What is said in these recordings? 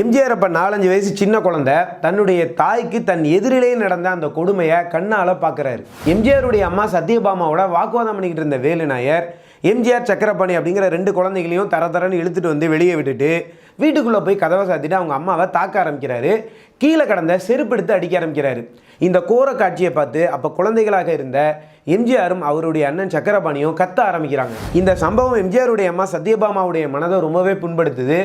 எம்ஜிஆர் அப்போ நாலஞ்சு வயசு சின்ன குழந்தை தன்னுடைய தாய்க்கு தன் எதிரிலே நடந்த அந்த கொடுமையை கண்ணால் பார்க்குறாரு எம்ஜிஆருடைய அம்மா சத்யபாமாவோட வாக்குவாதம் பண்ணிக்கிட்டு இருந்த வேலு நாயர் எம்ஜிஆர் சக்கரபாணி அப்படிங்கிற ரெண்டு குழந்தைகளையும் தர தரன்னு இழுத்துட்டு வந்து வெளியே விட்டுட்டு வீட்டுக்குள்ளே போய் கதவை சாத்திட்டு அவங்க அம்மாவை தாக்க ஆரம்பிக்கிறாரு. கீழே கடந்த செருப்பெடுத்து அடிக்க ஆரம்பிக்கிறாரு. இந்த கோர காட்சியை பார்த்து அப்போ குழந்தைகளாக இருந்த எம்ஜிஆரும் அவருடைய அண்ணன் சக்கரபாணியும் கத்த ஆரம்பிக்கிறாங்க. இந்த சம்பவம் எம்ஜிஆருடைய அம்மா சத்யபாமாவுடைய மனதை ரொம்பவே புண்படுத்துது.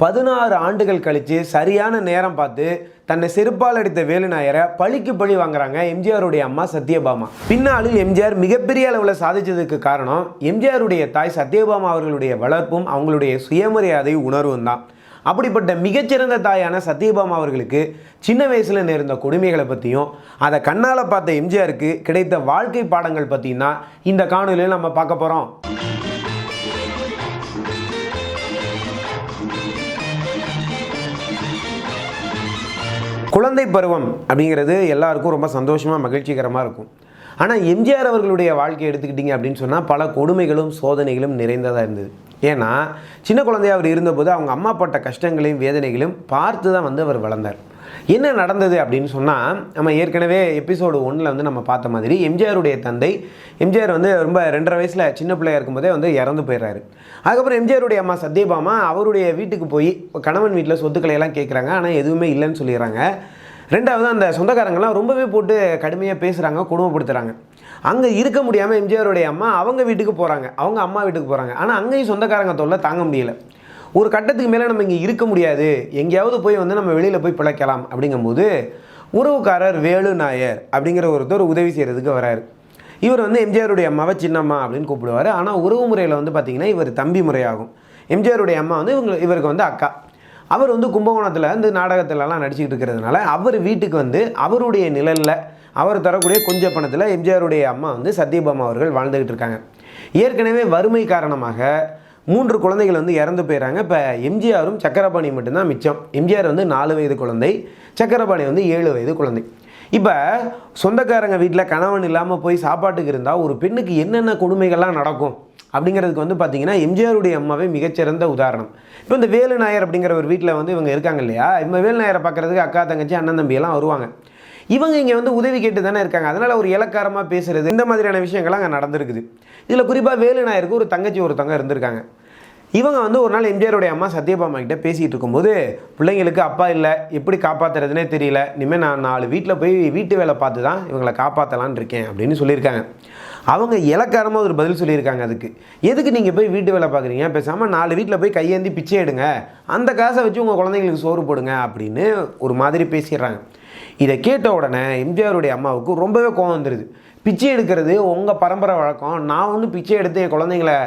பதினாறு ஆண்டுகள் கழித்து சரியான நேரம் பார்த்து தன்னை செருப்பால் அடித்த வேலுநாயரை பழிக்கு பழி வாங்குறாங்க எம்ஜிஆருடைய அம்மா சத்யபாமா. பின்னாளில் எம்ஜிஆர் மிகப்பெரிய அளவில் சாதித்ததுக்கு காரணம் எம்ஜிஆருடைய தாய் சத்யபாமா அவர்களுடைய வளர்ப்பும் அவங்களுடைய சுயமரியாதை உணர்வும் தான். அப்படிப்பட்ட மிகச்சிறந்த தாயான சத்யபாமா அவர்களுக்கு சின்ன வயசில் நேர்ந்த கொடுமைகளை பற்றியும் அதை கண்ணால் பார்த்த எம்ஜிஆருக்கு கிடைத்த வாழ்க்கை பாடங்கள் பற்றியும் தான் இந்த காணொலியில் நம்ம பார்க்க போகிறோம் குழந்தை பருவம் அப்படிங்கிறது எல்லாருக்கும் ரொம்ப சந்தோஷமாக மகிழ்ச்சிகரமாக இருக்கும். ஆனால் எம்ஜிஆர் அவர்களுடைய வாழ்க்கையை எடுத்துக்கிட்டிங்க அப்படின்னு சொன்னால் பல கொடுமைகளும் சோதனைகளும் நிறைந்ததாக இருந்தது. ஏன்னா சின்ன குழந்தையா அவர் இருந்தபோது அவங்க அம்மா பட்ட கஷ்டங்களையும் வேதனைகளையும் பார்த்து தான் வந்து அவர் வளர்ந்தார். என்ன நடந்தது அப்படின்னு சொன்னால் நம்ம ஏற்கனவே எபிசோடு ஒன்றில் வந்து நம்ம பார்த்த மாதிரி எம்ஜிஆருடைய தந்தை எம்ஜிஆர் வந்து ரொம்ப ரெண்டரை வயசில் சின்ன பிள்ளையா இருக்கும்போதே வந்து இறந்து போயிடுறாரு. அதுக்கப்புறம் எம்ஜிஆருடைய அம்மா சத்யபாமா அவருடைய வீட்டுக்கு போய் கணவன் வீட்டில் சொத்துக்களை எல்லாம் கேட்குறாங்க ஆனால் எதுவுமே இல்லைன்னு சொல்லிடுறாங்க. ரெண்டாவது அந்த சொந்தக்காரங்களாம் ரொம்பவே போட்டு கடுமையாக பேசுகிறாங்க குடும்பப்படுத்துகிறாங்க அங்கே இருக்க முடியாமல் எம்ஜிஆருடைய அம்மா அவங்க வீட்டுக்கு போகிறாங்க அவங்க அம்மா வீட்டுக்கு போகிறாங்க ஆனால் அங்கேயும் சொந்தக்காரங்க தொல்லை தாங்க முடியலை. ஒரு கட்டத்துக்கு மேலே நம்ம இங்கே இருக்க முடியாது. எங்கேயாவது போய் வந்து நம்ம வெளியில் போய் பிழைக்கலாம் அப்படிங்கும்போது உறவுக்காரர் வேலு நாயர் அப்படிங்கிற ஒருத்தர் உதவி செய்கிறதுக்கு வராரு. இவர் வந்து எம்ஜிஆருடைய அம்மாவை சின்னம்மா அப்படின்னு கூப்பிடுவார். ஆனால் உறவு முறையில் வந்து பார்த்திங்கன்னா இவர் தம்பி முறையாகும். எம்ஜிஆருடைய அம்மா வந்து இவங்க இவருக்கு வந்து அக்கா. அவர் வந்து கும்பகோணத்தில் இந்த நாடகத்திலலாம் நடிச்சுக்கிட்டு இருக்கிறதுனால அவர் வீட்டுக்கு வந்து அவருடைய நிழலில் அவர் தரக்கூடிய கொஞ்ச பணத்தில் எம்ஜிஆருடைய அம்மா வந்து சத்யபாமா அவர்கள் வாழ்ந்துக்கிட்டு இருக்காங்க. ஏற்கனவே வறுமை காரணமாக மூன்று குழந்தைகள் வந்து இறந்து போயிறாங்க. இப்போ எம்ஜிஆரும் சக்கரபாணி மட்டும்தான் மிச்சம். எம்ஜிஆர் வந்து நாலு வயது குழந்தை சக்கரபாணி வந்து ஏழு வயது குழந்தை. இப்போ சொந்தக்காரங்க வீட்டில் கணவன் இல்லாமல் போய் சாப்பாட்டுக்கு இருந்தால் ஒரு பெண்ணுக்கு என்னென்ன கொடுமைகள்லாம் நடக்கும் அப்படிங்கிறதுக்கு வந்து பார்த்தீங்கன்னா எம்ஜிஆருடைய அம்மாவே மிகச்சிறந்த உதாரணம். இப்போ இந்த வேலு நாயர் அப்படிங்கிற ஒரு வீட்டில் வந்து இவங்க இருக்காங்க இல்லையா? இந்த வேலு நாயரை பார்க்குறதுக்கு அக்கா தங்கச்சி அண்ணன் தம்பியெல்லாம் வருவாங்க. இவங்க இங்கே வந்து உதவி கேட்டு தானே இருக்காங்க. அதனால் ஒரு இலக்காரமாக பேசுகிறது இந்த மாதிரியான விஷயங்கள்லாம் அங்கே நடந்திருக்குது. இதில் குறிப்பாக வேலு நாயருக்கு ஒரு தங்கச்சி ஒருத்தவங்க இருந்திருக்காங்க. இவங்க வந்து ஒரு நாள் எம்ஜிஆருடைய அம்மா சத்யபாமா கிட்ட பேசிகிட்டு இருக்கும்போது பிள்ளைங்களுக்கு அப்பா இல்லை எப்படி காப்பாற்றுறதுனே தெரியல. இனிமேல் நான் நாலு வீட்டில் போய் வீட்டு வேலை பார்த்து தான் இவங்களை காப்பாற்றலான் இருக்கேன் அப்படின்னு சொல்லியிருக்காங்க. அவங்க இலக்காரமாக ஒரு பதில் சொல்லியிருக்காங்க அதுக்கு. எதுக்கு நீங்கள் போய் வீட்டு வேலை பார்க்குறீங்க? பேசாமல் நாலு வீட்டில் போய் கையேந்தி பிச்சை எடுங்க. அந்த காசை வச்சு உங்கள் குழந்தைங்களுக்கு சோறு போடுங்க அப்படின்னு ஒரு மாதிரி பேசிடுறாங்க. இதை கேட்ட உடனே எம்ஜிஆருடைய அம்மாவுக்கு ரொம்பவே கோவம் வந்துடுது பிச்சை எடுக்கிறது உங்கள் பரம்பரை வழக்கம். நான் வந்து பிச்சை எடுத்து என் குழந்தைங்களை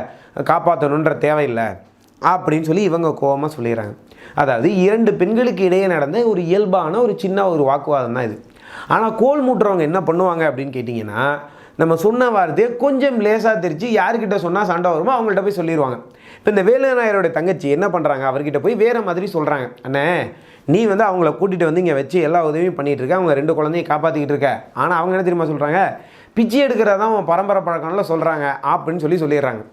காப்பாற்றணுன்ற தேவையில்லை அப்படின்னு சொல்லி இவங்க கோவமாக சொல்லிடுறாங்க. அதாவது இரண்டு பெண்களுக்கு இடையே நடந்த ஒரு இயல்பான ஒரு சின்ன ஒரு வாக்குவாதம் தான் இது. ஆனால் கோல் மூட்டுறவங்க என்ன பண்ணுவாங்க அப்படின்னு கேட்டிங்கன்னா நம்ம சொன்ன வார்த்தையை கொஞ்சம் லேசாக தெரிச்சு யார்கிட்ட சொன்னால் சண்டை வருமோ அவங்கள்ட்ட போய் சொல்லிடுவாங்க இப்போ இந்த வேலுநாயரோட தங்கச்சி என்ன பண்ணுறாங்க அவர்கிட்ட போய் வேறு மாதிரி சொல்கிறாங்க அண்ணே நீ வந்து அவங்கள கூட்டிகிட்டு வந்து இங்கே வச்சு எல்லா உதவியும் பண்ணிகிட்டு இருக்க அவங்க ரெண்டு குழந்தையும் காப்பாற்றிக்கிட்டு இருக்க. ஆனால் அவங்க என்ன தெரியுமா சொல்கிறாங்க பிச்சை எடுக்கிறதான் அவன் பரம்பரை பழக்கம்லாம் சொல்கிறாங்க அப்படின்னு சொல்லி சொல்லிடுறாங்க.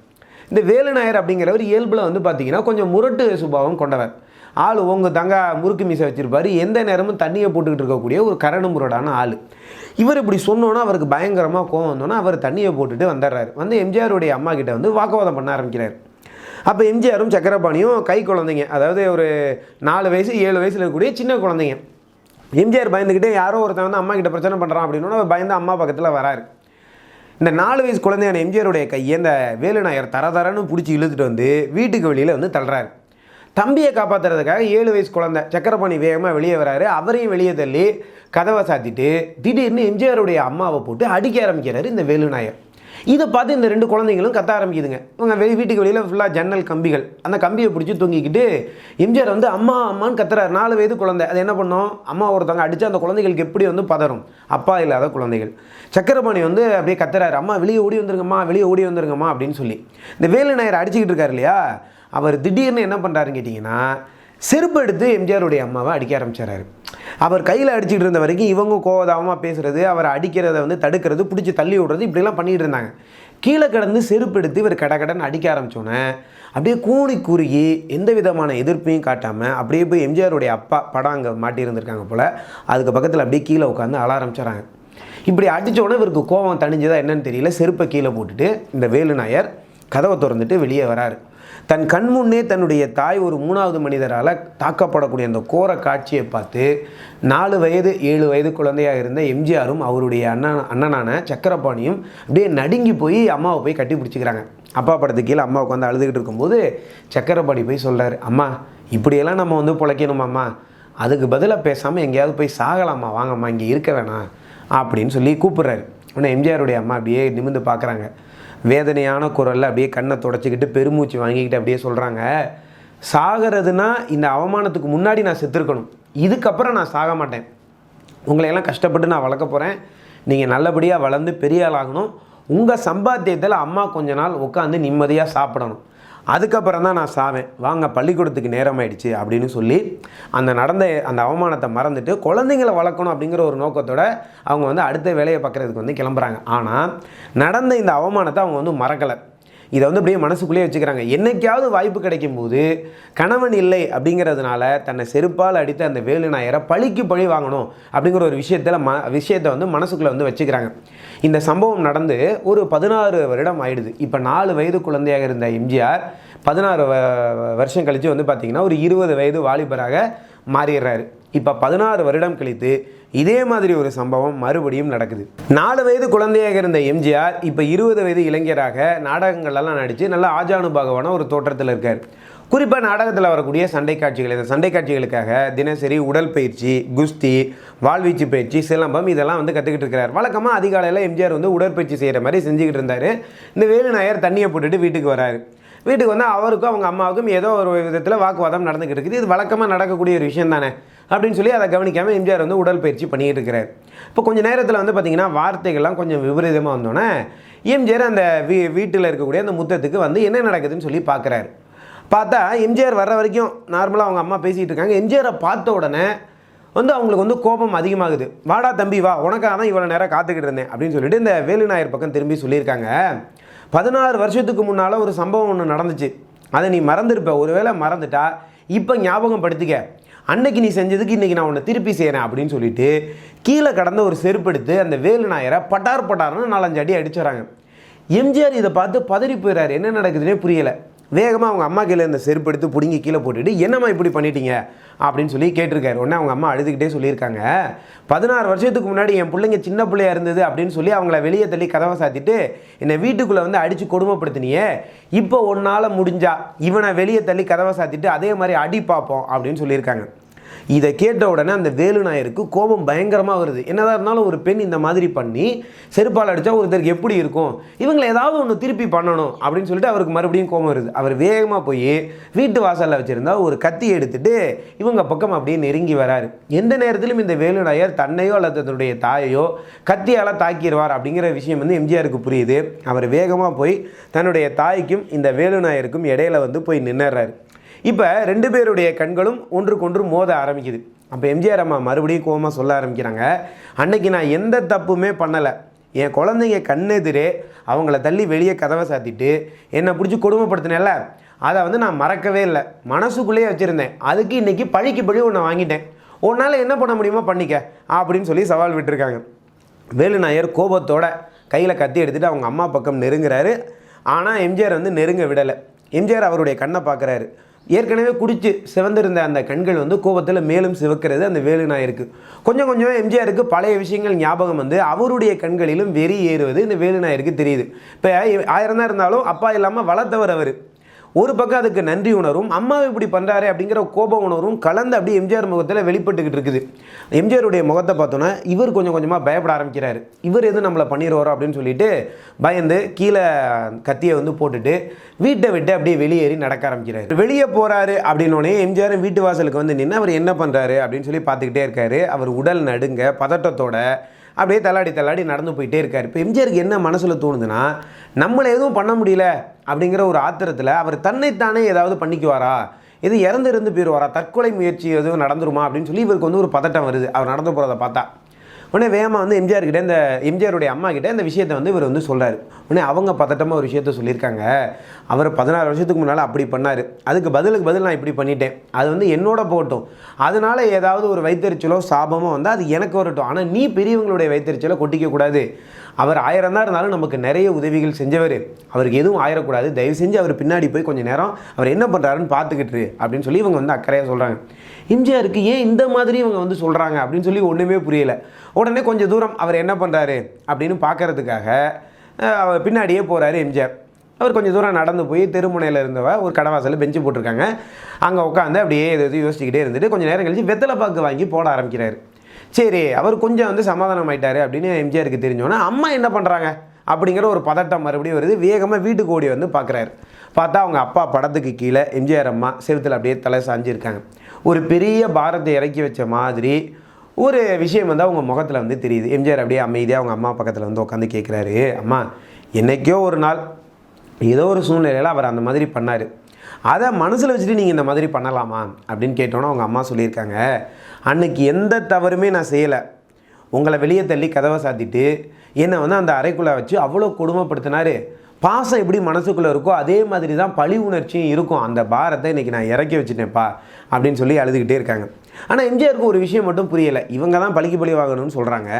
இந்த வேலுநாயர் அப்படிங்கிறவர் இயல்பில் வந்து பார்த்தீங்கன்னா கொஞ்சம் முரட்டு சுபாவம் கொண்டவர். ஆள் உங்க தங்க முறுக்கு மீசை வச்சுருப்பார். எந்த நேரமும் தண்ணியை போட்டுக்கிட்டு இருக்கக்கூடிய ஒரு கரடு முரடான ஆள். இவர் இப்படி சொன்னோன்னா அவருக்கு பயங்கரமாக கோவம் வந்தோன்னா அவர் தண்ணியை போட்டுட்டு வந்துடுறாரு. வந்து எம்ஜிஆருடைய அம்மா கிட்ட வந்து வாக்குவாதம் பண்ண ஆரம்பிக்கிறார். அப்போ எம்ஜிஆரும் சக்கரபாணியும் கை குழந்தைங்க அதாவது ஒரு நாலு வயசு ஏழு வயசில் இருக்கக்கூடிய சின்ன குழந்தைங்க. எம்ஜிஆர் பயந்துக்கிட்டே யாரோ ஒருத்தன் வந்து அம்மா கிட்ட பிரச்சனை பண்ணுறான் அப்படின்னு அவர் பயந்து அம்மா பக்கத்தில் வராரு. இந்த நாலு வயசு குழந்தையான எம்ஜிஆருடைய கையை இந்த வேலுநாயர் தர தரன்னு பிடிச்சி இழுத்துட்டு வந்து வீட்டுக்கு வெளியில் வந்து தள்ளுறாரு. தம்பியை காப்பாற்றுறதுக்காக ஏழு வயசு குழந்தை சக்கரபாணி வேகமாக வெளியே வராரு. அவரையும் வெளியே தள்ளி கதவை சாத்திட்டு திடீர்னு எம்ஜிஆருடைய அம்மாவை போட்டு அடிக்க ஆரம்பிக்கிறாரு இந்த வேலுநாயர். இதை பார்த்து இந்த ரெண்டு குழந்தைங்களும் கத்த ஆரம்பிக்குதுங்க. இவங்க வெளி வீட்டுக்கு வெளியில் ஃபுல்லாக ஜன்னல் கம்பிகள். அந்த கம்பியை பிடிச்சி தூங்கிக்கிட்டு எம்ஜிஆர் வந்து அம்மா அம்மான்னு கத்துறாரு. நாலு வயது குழந்தை. அது என்ன பண்ணும்? அம்மா ஒருத்தவங்க அடித்து அந்த குழந்தைகளுக்கு எப்படி வந்து பதறும்? அப்பா இல்லாத குழந்தைகள். சக்கரபாணி வந்து அப்படியே கத்துறாரு. அம்மா வெளியே ஓடி வந்துருங்கம்மா வெளியே ஓடி வந்துருங்கம்மா அப்படின்னு சொல்லி. இந்த வேலு நாயர் அடிச்சுக்கிட்டு இருக்காரு இல்லையா? அவர் திடீர்னு என்ன பண்ணுறாருன்னு கேட்டிங்கன்னா செருப்பு எடுத்து எம்ஜிஆருடைய அம்மாவை அடிக்க ஆரம்பிச்சிடறாரு அவர் கையில் அடிச்சுட்டு இருந்த வரைக்கும் இவங்க கோவதாமமாக பேசுகிறது அவர் அடிக்கிறத வந்து தடுக்கிறது பிடிச்சி தள்ளி விடுறது இப்படிலாம் பண்ணிகிட்டு இருந்தாங்க. கீழே கிடந்து செருப்பு எடுத்து இவர் கடன் அடிக்க ஆரம்பித்தோன்னே அப்படியே கூணி குறுகி எந்த விதமான எதிர்ப்பையும் காட்டாமல் அப்படியே போய் எம்ஜிஆருடைய அப்பா படம் அங்கே மாட்டியிருந்திருக்காங்க போல் அதுக்கு பக்கத்தில் அப்படியே கீழே உட்காந்து அழ ஆரம்பிச்சிடறாங்க இப்படி அடித்தோடனே இவருக்கு கோவம் தணிஞ்சதா என்னன்னு தெரியல செருப்பை கீழே போட்டுட்டு இந்த வேலு நாயர் கதவை திறந்துட்டு வெளியே வராரு. தன் கண் முன்னே தன்னுடைய தாய் ஒரு மூணாவது மனிதரால் தாக்கப்படக்கூடிய அந்த கோர காட்சியை பார்த்து நாலு வயது ஏழு வயது குழந்தையாக இருந்த எம்ஜிஆரும் அவருடைய அண்ணன் அண்ணனான சக்கரபாணியும் அப்படியே நடுங்கி போய் அம்மாவை போய் கட்டி பிடிச்சிக்கிறாங்க. அப்பா படத்துக்கு கீழே அம்மா உட்காந்து அழுதுகிட்டு இருக்கும்போது சக்கரபாணி போய் சொல்கிறாரு அம்மா இப்படியெல்லாம் நம்ம வந்து பிழைக்கணுமாம்மா? அதுக்கு பதிலாக பேசாமல் எங்கேயாவது போய் சாகலாமா வாங்கம்மா இங்கே இருக்க வேணாம் அப்படின்னு சொல்லி கூப்பிட்றாரு. ஆனால் எம்ஜிஆருடைய அம்மா அப்படியே நிமிந்து பார்க்குறாங்க. வேதனையான குரலில் அப்படியே கண்ணை தொடச்சிக்கிட்டு பெருமூச்சு வாங்கிக்கிட்டு அப்படியே சொல்கிறாங்க சாகிறதுனா இந்த அவமானத்துக்கு முன்னாடி நான் செத்துருக்கணும். இதுக்கப்புறம் நான் சாக மாட்டேன். உங்களையெல்லாம் கஷ்டப்பட்டு நான் வளர்க்க போகிறேன் நீங்கள் நல்லபடியாக வளர்ந்து பெரிய ஆளாகணும். உங்கள் சம்பாத்தியத்தில் அம்மா கொஞ்ச நாள் உட்காந்து நிம்மதியாக சாப்பிடணும். அதுக்கப்புறம் தான் நான் சாவேன். வாங்க பள்ளிக்கூடத்துக்கு நேரம் ஆயிடுச்சு அப்படின்னு சொல்லி அந்த நடந்த அந்த அவமானத்தை மறந்துட்டு குழந்தைங்களை வளர்க்கணும் அப்படிங்கிற ஒரு நோக்கத்தோட அவங்க வந்து அடுத்த வேலையை பார்க்குறதுக்கு வந்து கிளம்புறாங்க. ஆனால் நடந்த இந்த அவமானத்தை அவங்க வந்து மறக்கலை. இதை வந்து அப்படியே மனசுக்குள்ளேயே வச்சுக்கிறாங்க. என்னைக்காவது வாய்ப்பு கிடைக்கும் போது கணவன் இல்லை அப்படிங்கிறதுனால தன்னை செருப்பால் அடித்த அந்த வேலு நாயரை பழிக்கு பழி வாங்கணும் அப்படிங்கிற ஒரு விஷயத்தில் ம விஷயத்தை வந்து மனசுக்குள்ளே வந்து வச்சுக்கிறாங்க. இந்த சம்பவம் நடந்து ஒரு பதினாறு வருடம் ஆயிடுது. இப்போ நாலு வயது குழந்தையாக இருந்த எம்ஜிஆர் பதினாறு வ- வருஷம் கழித்து வந்து பார்த்திங்கன்னா ஒரு இருபது வயது வாலிபராக மாறிடுறாரு. இப்போ பதினாறு வருடம் கழித்து இதே மாதிரி ஒரு சம்பவம் மறுபடியும் நடக்குது. நாலு வயது குழந்தையாக இருந்த எம்ஜிஆர் இப்போ இருபது வயது இளைஞராக நாடகங்கள்லாம் நடித்து நல்ல ஆஜானுபாகவான ஒரு தோற்றத்தில் இருக்கார். குறிப்பாக நாடகத்தில் வரக்கூடிய சண்டை காட்சிகள் இந்த சண்டை காட்சிகளுக்காக தினசரி உடற்பயிற்சி குஸ்தி வாழ்வீச்சு பயிற்சி சிலம்பம் இதெல்லாம் வந்து கற்றுக்கிட்டு இருக்கிறார். வழக்கமாக அதிகாலையில் எம்ஜிஆர் வந்து உடற்பயிற்சி செய்கிற மாதிரி செஞ்சுக்கிட்டு இருந்தார். இந்த வேலு நாயர் தண்ணியை போட்டுட்டு வீட்டுக்கு வராரு. வீட்டுக்கு வந்து அவருக்கும் அவங்க அம்மாவுக்கும் ஏதோ ஒரு விதத்தில் வாக்குவாதம் நடந்துக்கிட்டு இருக்குது. இது வழக்கமாக நடக்கக்கூடிய ஒரு விஷயம் தானே அப்படின்னு சொல்லி அதை கவனிக்காமல் எம்ஜிஆர் வந்து உடற்பயிற்சி பண்ணிகிட்டு இருக்கிறார். இப்போ கொஞ்சம் நேரத்தில் வந்து பார்த்திங்கன்னா வார்த்தைகள்லாம் கொஞ்சம் விபரீதமாக வந்தோடனே எம்ஜிஆர் அந்த வீ வீட்டில் இருக்கக்கூடிய அந்த முத்தத்துக்கு வந்து என்ன நடக்குதுன்னு சொல்லி பார்க்குறாரு பார்த்தா எம்ஜிஆர் வர்ற வரைக்கும் நார்மலாக அவங்க அம்மா பேசிகிட்டு இருக்காங்க. எம்ஜிஆரை பார்த்த உடனே வந்து அவங்களுக்கு வந்து கோபம் அதிகமாகுது. வாடா தம்பி வா உனக்காக தான் இவ்வளோ நேரம் காத்துக்கிட்டு இருந்தேன் அப்படின்னு சொல்லிட்டு இந்த வேலு நாயர் பக்கம் திரும்பி சொல்லியிருக்காங்க. பதினாறு வருஷத்துக்கு முன்னால் ஒரு சம்பவம் ஒன்று நடந்துச்சு. அதை நீ மறந்துருப்ப. ஒருவேளை மறந்துட்டா இப்போ ஞாபகம் படுத்துக்க அன்னைக்கு நீ செஞ்சதுக்கு இன்றைக்கி நான் உன்னை திருப்பி செய்கிறேன் அப்படின்னு சொல்லிட்டு கீழே கடந்த ஒரு செருப்படுத்து அந்த வேலு நாயரை பட்டார் பட்டார்னு நாலஞ்சு அடி அடிச்சுறாங்க எம்ஜிஆர் இதை பார்த்து பதறி போயிறாரு. என்ன நடக்குதுன்னே புரியலை. வேகமாக அவங்க அம்மா கீழே இந்த செருப்பு எடுத்து பிடுங்கி கீழே போட்டுட்டு என்னம்மா இப்படி பண்ணிட்டீங்க? அப்படின்னு சொல்லி கேட்டிருக்காரு. உடனே அவங்க அம்மா அழுதுகிட்டே சொல்லியிருக்காங்க. பதினாறு வருஷத்துக்கு முன்னாடி என் பிள்ளைங்க சின்ன பிள்ளையா இருந்தது அப்படின்னு சொல்லி அவங்கள வெளியே தள்ளி கதவை சாத்திட்டு என்னை வீட்டுக்குள்ளே வந்து அடித்து கொடுமைப்படுத்தினியே. இப்போ ஒன்றால் முடிஞ்சா இவனை வெளியே தள்ளி கதவை சாத்திட்டு அதே மாதிரி அடி பார்ப்போம் அப்படின்னு சொல்லியிருக்காங்க. இதை கேட்ட உடனே அந்த வேலு நாயருக்கு கோபம் பயங்கரமாக வருது. என்னதான் இருந்தாலும் ஒரு பெண் இந்த மாதிரி பண்ணி செருப்பால் அடித்தா ஒருத்தருக்கு எப்படி இருக்கும்? இவங்களை ஏதாவது ஒன்று திருப்பி பண்ணணும் அப்படின்னு சொல்லிட்டு அவருக்கு மறுபடியும் கோபம் வருது. அவர் வேகமாக போய் வீட்டு வாசலில் வச்சுருந்தா ஒரு கத்தி எடுத்துட்டு இவங்க பக்கம் அப்படியே நெருங்கி வராரு. எந்த நேரத்திலும் இந்த வேலு நாயர் தன்னையோ அல்லது தன்னுடைய தாயையோ கத்தியால் தாக்கிடுவார் அப்படிங்கிற விஷயம் வந்து எம்ஜிஆருக்கு புரியுது. அவர் வேகமாக போய் தன்னுடைய தாய்க்கும் இந்த வேலு நாயருக்கும் இடையில வந்து போய் நின்னுறாரு. இப்போ ரெண்டு பேருடைய கண்களும் ஒன்றுக்கொன்று மோத ஆரம்பிக்குது. அப்போ எம்ஜிஆர் அம்மா மறுபடியும் கோபமாக சொல்ல ஆரம்பிக்கிறாங்க அன்னைக்கு நான் எந்த தப்புமே பண்ணலை. என் குழந்தைங்க கண்ணெதிரே அவங்கள தள்ளி வெளியே கதவை சாத்திட்டு என்னை பிடிச்சி கொடுமைப்படுத்தினேன்ல. அதை வந்து நான் மறக்கவே இல்லை. மனசுக்குள்ளேயே வச்சுருந்தேன். அதுக்கு இன்றைக்கி பழிக்கு பழி ஒன்று வாங்கிட்டேன். உன்னால் என்ன பண்ண முடியுமோ பண்ணிக்க அப்படின்னு சொல்லி சவால் விட்டுருக்காங்க. வேலு நாயர் கோபத்தோட கையில் கத்தி எடுத்துகிட்டு அவங்க அம்மா பக்கம் நெருங்குறாரு. ஆனால் எம்ஜிஆர் வந்து நெருங்க விடலை. எம்ஜிஆர் அவருடைய கண்ணை பார்க்குறாரு ஏற்கனவே குடிச்சு சிவந்திருந்த அந்த கண்கள் வந்து கோபத்தில் மேலும் சிவக்கிறது அந்த வேலு நாயருக்கு கொஞ்சம் கொஞ்சம் எம்ஜிஆருக்கு பழைய விஷயங்கள் ஞாபகம் வந்து அவருடைய கண்களிலும் வெறி ஏறுவது இந்த வேலு நாயருக்கு தெரியுது. இப்போ ஆயிரம் தான் இருந்தாலும் அப்பா இல்லாமல் வளர்த்தவர் அவர். ஒரு பக்கம் அதுக்கு நன்றி உணரும் அம்மா இப்படி பண்ணுறாரு அப்படிங்கிற கோப உணரும் கலந்து அப்படியே எம்ஜிஆர் முகத்தில் வெளிப்பட்டுக்கிட்டு இருக்குது. எம்ஜிஆருடைய முகத்தை பார்த்தோன்னா இவர் கொஞ்சம் கொஞ்சமாக பயப்பட ஆரம்பிக்கிறாரு. இவர் எதுவும் நம்மளை பண்ணிடுவாரோ அப்படின்னு சொல்லிட்டு பயந்து கீழே கத்தியை வந்து போட்டுட்டு வீட்டை விட்டு அப்படியே வெளியேறி நடக்க ஆரம்பிக்கிறாரு. வெளியே போகிறாரு அப்படின்னோடனே எம்ஜிஆர் வீட்டு வாசலுக்கு வந்து நின்று அவர் என்ன பண்ணுறாரு அப்படின்னு சொல்லி பார்த்துக்கிட்டே இருக்காரு. அவர் உடல் நடுங்க பதட்டத்தோட அப்படியே தள்ளாடி தள்ளாடி நடந்து போயிட்டே இருக்கார். இப்போ எம்ஜிஆருக்கு என்ன மனசில் தோணுதுன்னா நம்மளை எதுவும் பண்ண முடியல அப்படிங்கிற ஒரு ஆத்திரத்தில் அவர் தன்னைத்தானே ஏதாவது பண்ணிக்குவாரா? இது இறந்து இருந்து போயிடுவாரா தற்கொலை முயற்சி எதுவும் நடந்துருமா? அப்படின்னு சொல்லி இவருக்கு வந்து ஒரு பதட்டம் வருது. அவர் நடந்து போகிறத பார்த்தா. உடனே வேகமாக வந்து எம்ஜிஆர் கிட்டே இந்த எம்ஜிஆருடைய அம்மா கிட்டே இந்த விஷயத்தை வந்து இவர் வந்து சொல்கிறார் உடனே அவங்க பதட்டமாக ஒரு விஷயத்த சொல்லியிருக்காங்க. அவர் பதினாறு வருஷத்துக்கு முன்னால் அப்படி பண்ணார். அதுக்கு பதிலுக்கு பதில் நான் இப்படி பண்ணிட்டேன். அது வந்து என்னோட போகட்டும் அதனால் ஏதாவது ஒரு வைத்தறிச்சலோ சாபமோ வந்தால் அது எனக்கு வரட்டும். ஆனால் நீ பெரியவங்களுடைய வைத்தறிச்சலை கொட்டிக்கக்கூடாது அவர் ஆயிரம் தான் இருந்தாலும் நமக்கு நிறைய உதவிகள் செஞ்சவர். அவருக்கு எதுவும் ஆயிடக்கூடாது தயவு செஞ்சு அவர் பின்னாடி போய் கொஞ்சம் நேரம் அவர் என்ன பண்ணுறாருன்னு பார்த்துக்கிட்டு அப்படின்னு சொல்லி இவங்க வந்து அக்கறையாக சொல்கிறாங்க எம்ஜிஆருக்கு ஏன் இந்த மாதிரி இவங்க வந்து சொல்கிறாங்க அப்படின்னு சொல்லி ஒன்றுமே புரியலை. உடனே கொஞ்சம் தூரம் அவர் என்ன பண்ணுறாரு அப்படின்னு பார்க்கறதுக்காக பின்னாடியே போகிறாரு எம்ஜிஆர். அவர் கொஞ்சம் தூரம் நடந்து போய் தெருமுனையில் இருந்தவ ஒரு கடவாசலில் பெஞ்சு போட்டிருக்காங்க. அங்கே உட்காந்து அப்படியே எது எது யோசிச்சுக்கிட்டே இருந்துட்டு கொஞ்சம் நேரம் கழிச்சு வெத்தலை பாக்கு வாங்கி போட ஆரம்பிக்கிறாரு. சரி அவர் கொஞ்சம் வந்து சமாதானம் ஆயிட்டாரு அப்படின்னு எம்ஜிஆருக்கு தெரிஞ்சோன்னா அம்மா என்ன பண்ணுறாங்க அப்படிங்கிற ஒரு பதட்டம் மறுபடியும் வருது. வேகமாக வீட்டுக்கு ஓடி வந்து பார்க்குறாரு பார்த்தா அவங்க அப்பா படத்துக்கு கீழே எம்ஜிஆர் அம்மா செவத்தில் அப்படியே தலை சாஞ்சிருக்காங்க. ஒரு பெரிய பாரத்தை இறக்கி வச்ச மாதிரி ஒரு விஷயம் வந்து அவங்க முகத்தில் வந்து தெரியுது. எம்ஜிஆர் அப்படியே அமைதியாக அவங்க அம்மா பக்கத்தில் வந்து உட்காந்து கேட்குறாரு அம்மா என்னைக்கோ ஒரு நாள் ஏதோ ஒரு சூழ்நிலையில் அவர் அந்த மாதிரி பண்ணார். அதை மனசில் வச்சுட்டு நீங்கள் இந்த மாதிரி பண்ணலாமா அப்படின்னு கேட்டோன்னா அவங்க அம்மா சொல்லியிருக்காங்க. அன்னைக்கு எந்த தவறுமே நான் செய்யலை. உங்களை வெளியே தள்ளி கதவை சாத்திட்டு என்னை வந்து அந்த அறைக்குள்ளே வச்சு அவ்வளோ கொடுமைப்படுத்தினார். பாசம் எப்படி மனசுக்குள்ளே இருக்கோ அதே மாதிரி தான் பழி உணர்ச்சியும் இருக்கும். அந்த பாரத்தை இன்றைக்கி நான் இறக்கி வச்சுட்டேன்ப்பா அப்படின்னு சொல்லி அழுதுகிட்டே இருக்காங்க. ஆனால் எம்ஜிஆருக்கு ஒரு விஷயம் மட்டும் புரியலை. இவங்க தான் பழிக்கு பழி வாங்கணும்னு சொல்கிறாங்க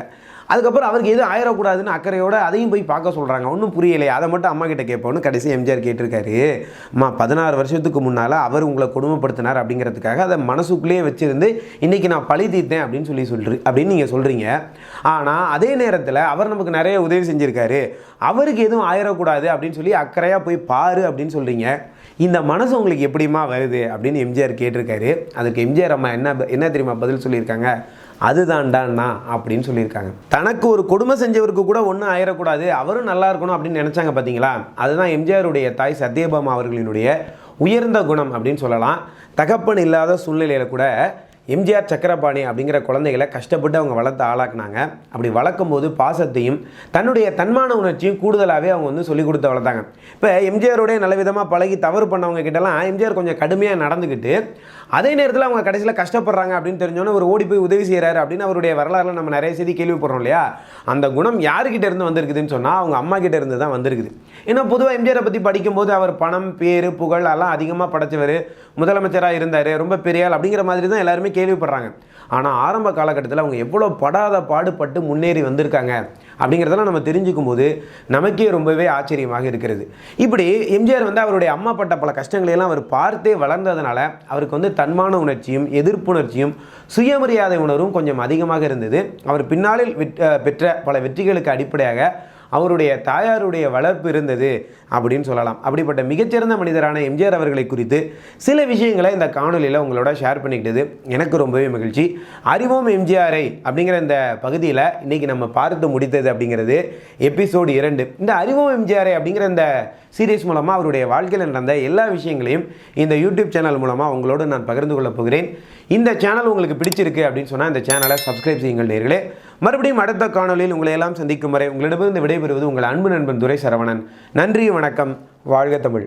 அதுக்கப்புறம் அவருக்கு எதுவும் ஆயிடக்கூடாதுன்னு அக்கறையோட அதையும் போய் பார்க்க சொல்கிறாங்க ஒன்றும் புரியலையே. அதை மட்டும் அம்மா கிட்ட கேட்போன்னு கடைசி எம்ஜிஆர் கேட்டிருக்காரு. அம்மா பதினாறு வருஷத்துக்கு முன்னால் அவர் உங்களை கொடுமைப்படுத்தினார் அப்படிங்கிறதுக்காக அதை மனசுக்குள்ளேயே வச்சுருந்து இன்றைக்கி நான் பழி தீர்த்தேன் அப்படின்னு சொல்லி சொல்கிறி அப்படின்னு நீங்கள் சொல்கிறீங்க ஆனால் அதே நேரத்தில் அவர் நமக்கு நிறைய உதவி செஞ்சுருக்காரு. அவருக்கு எதுவும் ஆயிடக்கூடாது அப்படின்னு சொல்லி அக்கறையாக போய் பாரு அப்படின்னு சொல்கிறீங்க இந்த மனசு உங்களுக்கு எப்படிமா வருது அப்படின்னு எம்ஜிஆர் கேட்டிருக்காரு. அதுக்கு எம்ஜிஆர் அம்மா என்ன என்ன தெரியுமா பதில் சொல்லியிருக்காங்க? அதுதான்டாண்ணா அப்படின்னு சொல்லியிருக்காங்க. தனக்கு ஒரு கொடுமை செஞ்சவருக்கு கூட ஒன்றும் ஆயிடக்கூடாது அவரும் நல்லா இருக்கணும் அப்படின்னு நினச்சாங்க பார்த்தீங்களா அதுதான் எம்ஜிஆருடைய தாய் சத்யபாமா அவர்களினுடைய உயர்ந்த குணம் அப்படின்னு சொல்லலாம். தகப்பன் இல்லாத சூழ்நிலையில் கூட எம்ஜிஆர் சக்கரபாணி அப்படிங்கிற குழந்தைகளை கஷ்டப்பட்டு அவங்க வளர்த்து ஆளாக்குனாங்க. அப்படி வளர்க்கும் போது பாசத்தையும் தன்னுடைய தன்மான உணர்ச்சியும் கூடுதலாகவே அவங்க வந்து சொல்லிக் கொடுத்து வளர்த்தாங்க. இப்போ எம்ஜிஆருடைய நல்ல விதமாக பழகி தவறு பண்ணவங்க கிட்டலாம் எம்ஜிஆர் கொஞ்சம் கடுமையாக நடந்துக்கிட்டு அதே நேரத்தில் அவங்க கடைசியில் கஷ்டப்படுறாங்க அப்படின்னு தெரிஞ்சோன்னே ஒரு ஓடி போய் உதவி செய்கிறாரு அப்படின்னு அவருடைய வரலாறுல நம்ம நிறைய செய்தி கேள்விப்படுறோம் இல்லையா? அந்த குணம் யாருக்கிட்ட இருந்து வந்திருக்குதுன்னு சொன்னால் அவங்க அம்மா கிட்ட இருந்து தான் வந்திருக்குது. ஏன்னா பொதுவாக எம்ஜிஆரை பற்றி படிக்கும்போது அவர் பணம் பேர் புகழ் எல்லாம் அதிகமாக படைச்சவர் முதலமைச்சராக இருந்தார் ரொம்ப பெரியாள் அப்படிங்கிற மாதிரி தான் எல்லாருமே கேள்விப்படுறாங்க. ஆனால் ஆரம்ப காலகட்டத்தில் அவங்க எவ்வளோ படாத பாடுபட்டு முன்னேறி வந்திருக்காங்க அப்படிங்கிறதெல்லாம் நம்ம தெரிஞ்சுக்கும் போது நமக்கே ரொம்பவே ஆச்சரியமாக இருக்கிறது. இப்படி எம்ஜிஆர் வந்து அவருடைய அம்மா பட்ட பல கஷ்டங்களையெல்லாம் அவர் பார்த்தே வளர்ந்ததுனால அவருக்கு வந்து தன்மான உணர்ச்சியும் எதிர்ப்புணர்ச்சியும் சுயமரியாதை உணர்வும் கொஞ்சம் அதிகமாக இருந்தது. அவர் பின்னாளில் பெற்ற பல வெற்றிகளுக்கு அடிப்படையாக அவருடைய தாயாருடைய வளர்ப்பு இருந்தது அப்படின்னு சொல்லலாம். அப்படிப்பட்ட மிகச்சிறந்த மனிதரான எம்ஜிஆர் அவர்களை குறித்து சில விஷயங்களை இந்த காணொலியில் உங்களோட ஷேர் பண்ணிக்கிட்டது. எனக்கு ரொம்பவே மகிழ்ச்சி. அறிவோம் எம்ஜிஆரை அப்படிங்கிற இந்த பகுதியில் இன்றைக்கி நம்ம பார்த்து முடித்தது அப்படிங்கிறது எபிசோடு இரண்டு. இந்த அறிவோம் எம்ஜிஆரை அப்படிங்கிற இந்த சீரியஸ் மூலமாக அவருடைய வாழ்க்கையில் நடந்த எல்லா விஷயங்களையும் இந்த யூடியூப் சேனல் மூலமாக உங்களோடு நான் பகிர்ந்து கொள்ளப் போகிறேன். இந்த சேனல் உங்களுக்கு பிடிச்சிருக்கு அப்படின்னு சொன்னால் இந்த சேனலை சப்ஸ்கிரைப் செய்யுங்கள் நேர்களே. மறுபடியும் அடுத்த காணொலியில் உங்களை எல்லாம் சந்திக்கும் வரை உங்களிடமிருந்து விடைபெறுவது உங்கள் அன்பு நண்பன் துரை சரவணன் நன்றி வணக்கம். வாழ்க தமிழ்.